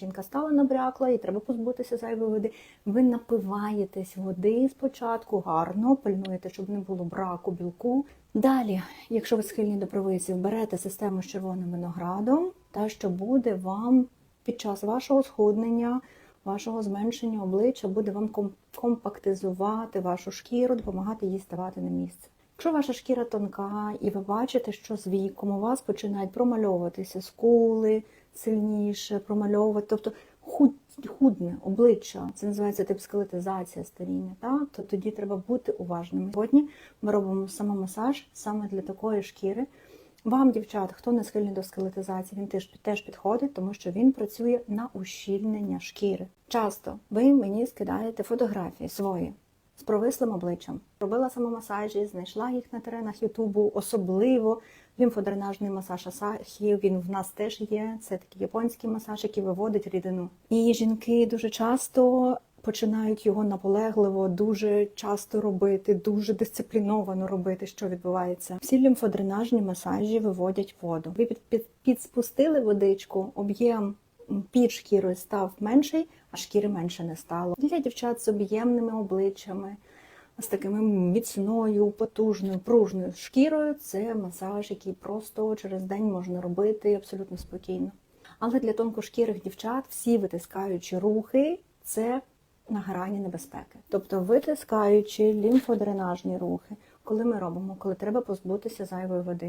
жінка стала набрякла і треба позбутися зайвої води. Ви напиваєтесь води спочатку гарно, пильнуєте, щоб не було браку білку. Далі, якщо ви схильні до провисів, берете систему з червоним виноградом, та що буде вам під час вашого схуднення, вашого зменшення обличчя, буде вам компактизувати вашу шкіру, допомагати їй ставати на місце. Якщо ваша шкіра тонка, і ви бачите, що з віком у вас починають промальовуватися скули сильніше, промальовувати, тобто худ, худне обличчя, це називається тип скелетизація старіння, так? то тоді треба бути уважними. Сьогодні ми робимо самомасаж саме для такої шкіри. Вам, дівчат, хто не схильний до скелетизації, він теж, теж підходить, тому що він працює на ущільнення шкіри. Часто ви мені скидаєте фотографії свої з провислим обличчям. Робила самомасажі, знайшла їх на теренах Ютубу, особливо лімфодренажний масаж Асахі, він в нас теж є. Це такий японський масаж, який виводить рідину. І жінки дуже часто починають його наполегливо, дуже часто робити, дуже дисципліновано робити, що відбувається. Всі лімфодренажні масажі виводять воду. Ви під, під, підспустили водичку, об'єм під шкірою став менший, а шкіри менше не стало. Для дівчат з об'ємними обличчями, з такими міцною, потужною, пружною шкірою це масаж, який просто через день можна робити абсолютно спокійно. Але для тонкошкірих дівчат всі витискаючі рухи це на грані небезпеки. Тобто витискаючи лімфодренажні рухи, коли ми робимо, коли треба позбутися зайвої води.